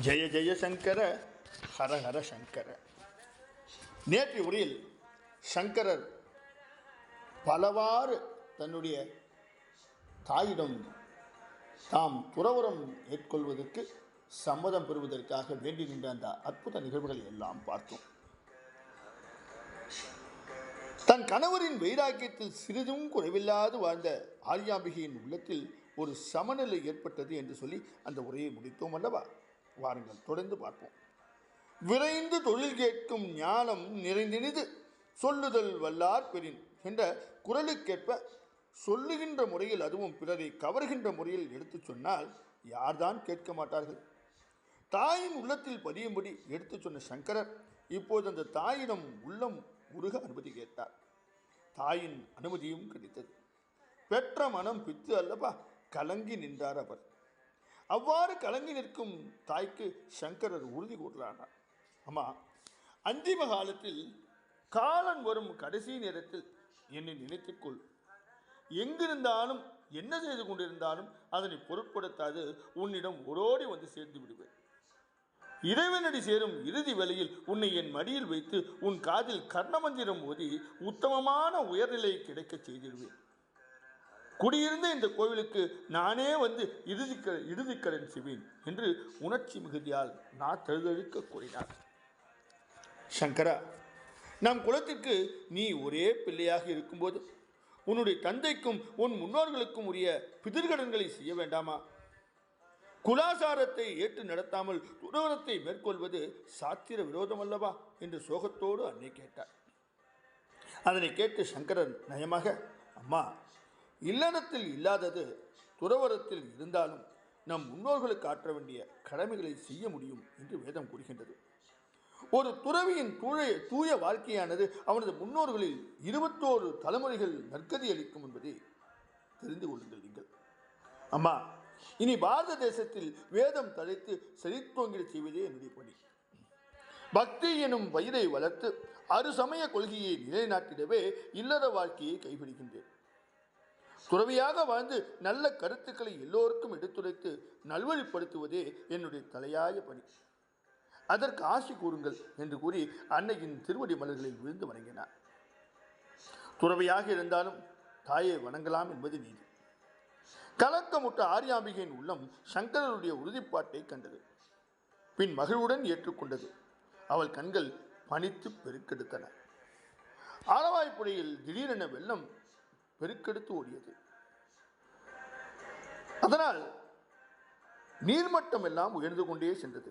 ஜெய ஜெயசங்கர ஹரஹர ஹர ஹர சங்கர. நேற்று உரையில் சங்கரர் பலவாறு தன்னுடைய தாயிடம் தாம் துறவரம் மேற்கொள்வதற்கு சம்மதம் பெறுவதற்காக வேண்டி நின்ற அந்த அற்புத நிகழ்வுகளை எல்லாம் பார்த்தோம். தன் கணவரின் வைராக்கியத்தில் சிறிதும் குறைவில்லாது வாழ்ந்த ஆரியாம்பிகையின் உள்ளத்தில் ஒரு சமநிலை ஏற்பட்டது என்று சொல்லி அந்த உரையை முடித்தோம் அல்லவா? வாருங்கள் தொடர்ந்து பார்ப்போம். விரைந்து தொழில் கேட்கும் ஞானம் நிறைந்தினிது சொல்லுதல் வல்லார் பெறின் என்ற குரலுக்கேற்ப சொல்லுகின்ற முறையில் அதுவும் பிறரை கவர்கின்ற முறையில் எடுத்துச் சொன்னால் யார்தான் கேட்க மாட்டார்கள்? தாயின் உள்ளத்தில் பதியும்படி எடுத்துச் சொன்ன சங்கரர் இப்போது அந்த தாயிடம் உள்ளம் உருக அனுமதி கேட்டார். தாயின் அனுமதியும் கிடைத்தது. பெற்ற மனம் பித்து அல்லவா கலங்கி நின்றார் அவர். அவ்வாறு கலங்கி நிற்கும் தாய்க்கு சங்கரர் உறுதி கூறுறானார் அம்மா அந்திம காலத்தில் காலன் வரும் கடைசி நேரத்தில் என்னை நினைத்துக்கொள் எங்கிருந்தாலும் என்ன செய்து கொண்டிருந்தாலும் அதனை பொருட்படுத்தாது. உன்னிடம் ஓடோடி வந்து சேர்ந்து விடுவேன். இறைவனடி சேரும் இறுதி வேளையில் உன்னை என் மடியில் வைத்து உன் காதில் கர்ணமந்திரம் ஓதி உத்தமமான உயர்நிலை கிடைக்கச் செய்திருவேன் குடியிருந்த இந்த கோவிலுக்கு நானே வந்து இறுதிக்க இறுதிக்கடன் செய்வேன் என்று உணர்ச்சி மிகுதியால் நான் தழுதழுக்க கூறினார். சங்கரா நம் குலத்திற்கு நீ ஒரே பிள்ளையாக இருக்கும்போது உன்னுடைய தந்தைக்கும் உன் முன்னோர்களுக்கும் உரிய பிதிர்கடன்களை செய்ய வேண்டாமா? குலாசாரத்தை ஏற்று நடத்தாமல் துரோகத்தை மேற்கொள்வது சாத்திர விரோதம் அல்லவா என்று சோகத்தோடு அன்னை கேட்டார் அதனை கேட்டு சங்கரன் நயமாக அம்மா இல்லறத்தில் இல்லாதது துறவரத்தில் இருந்தாலும் நம் முன்னோர்களுக்கு ஆற்ற வேண்டிய கடமைகளை செய்ய முடியும் என்று வேதம் கூறுகின்றது. ஒரு துறவியின் தூய தூய வாழ்க்கையானது அவனது முன்னோர்களில் இருபத்தோரு தலைமுறைகள் நற்கதி அளிக்கும் என்பதை தெரிந்து கொள்ளுங்கள் நீங்கள். அம்மா இனி பாரத தேசத்தில் வேதம் தழைத்து செழித்தோங்கிடச் செய்வதே என்னுடைய பணி. பக்தி எனும் வயிறை வளர்த்து அறுசமய கொள்கையை நிலைநாட்டிடவே இல்லற வாழ்க்கையை கைபிடிக்கின்றேன் துறவியாக வாழ்ந்து நல்ல கருத்துக்களை எல்லோருக்கும் எடுத்துரைத்து நல்வழிப்படுத்துவதே என்னுடைய தலையாய பணி. அதற்கு ஆசி கூறுங்கள் என்று கூறி அன்னையின் திருவடி மலர்களில் விழுந்து வணங்கினார். துறவியாக இருந்தாலும் தாயை வணங்கலாம் என்பது நீதி. கலக்கமுட்ட ஆரியாம்பிகையின் உள்ளம் சங்கரருடைய உறுதிப்பாட்டை கண்டது. பின் மகிழ்வுடன் ஏற்றுக்கொண்டது. அவள் கண்கள் பணித்து பெருக்கெடுத்தன. ஆலவாய்ப்புடையில் திடீரென வெள்ளம் பெருக்கெடுத்து ஓடியது. அதனால் நீர்மட்டம் எல்லாம் உயர்ந்து கொண்டே சென்றது.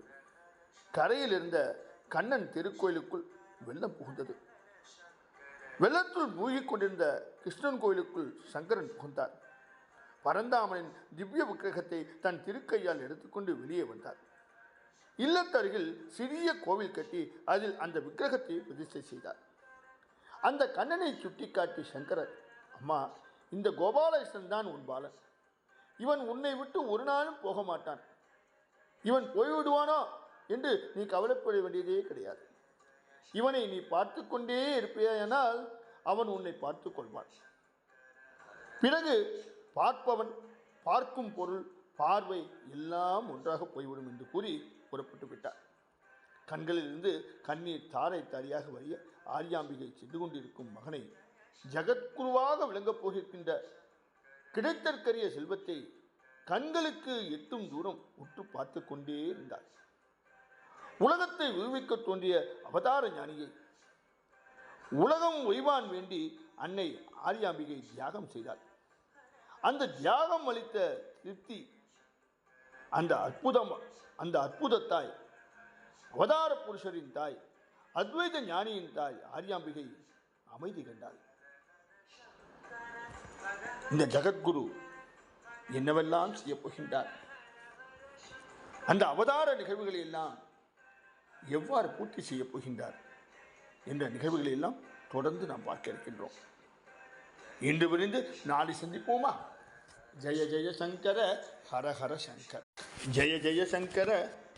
கரையில் இருந்த கண்ணன் திருக்கோயிலுக்குள் வெள்ளம் புகுந்தது. வெள்ளத்துள் மூழ்கிக் கொண்டிருந்த கிருஷ்ணன் கோயிலுக்குள் சங்கரன் புகுந்தார். பரந்தாமனின் திவ்ய விக்கிரகத்தை தன் திருக்கையால் எடுத்துக்கொண்டு வெளியே வந்தார். இல்லத்தருகில் சிறிய கோவில் கட்டி அதில் அந்த விக்கிரகத்தை பிரதிஷ்டை செய்தார். அந்த கண்ணனை சுட்டிக்காட்டி சங்கரர் அம்மா இந்த கோபாலகிருஷ்ணன் தான் உன் பாலன். இவன் உன்னை விட்டு ஒரு நாளும் போக மாட்டான். இவன் போய்விடுவானோ என்று நீ கவலைப்பட வேண்டியதே கிடையாது. இவனை நீ பார்த்து கொண்டே இருப்பேயானால் அவன் உன்னை பார்த்து கொள்வான். பிறகு பார்ப்பவன் பார்க்கும் பொருள் பார்வை எல்லாம் ஒன்றாக போய்விடும் என்று கூறி புறப்பட்டு விட்டார் கண்களிலிருந்து கண்ணீர் தாரை தாரியாக வரிய ஆரியாம்பிகை சென்று கொண்டிருக்கும் மகனை ஜகத்குருவாக விளங்கப் போகின்ற கிடைத்தற்கரிய செல்வத்தை கண்களுக்கு எட்டும் தூரம் உற்று பார்த்து கொண்டே இருந்தார். உலகத்தை விடுவிக்க தோன்றிய அவதார ஞானியை உலகம் ஒய்வான் வேண்டி அன்னை ஆரியாம்பிகை தியாகம் செய்தார் அந்த தியாகம் அளித்த திருப்தி அந்த அற்புதம் அந்த அற்புத தாய் அவதார புருஷரின் தாய் அத்வைத ஞானியின் தாய் ஆரியாம்பிகை அமைதி கண்டாள். இந்த ஜெகத்குரு என்னவெல்லாம் செய்ய போகின்றார் அந்த அவதார நிகழ்வுகளை எல்லாம் எவ்வாறு பூர்த்தி செய்ய போகின்றார்? என்ற நிகழ்வுகளை எல்லாம் தொடர்ந்து நாம் பார்க்க இருக்கின்றோம். இன்று விரிந்து நாளை சந்திப்போமா? ஜெய ஜெய சங்கர ஹர ஹர சங்கர். ஜெய ஜெய சங்கர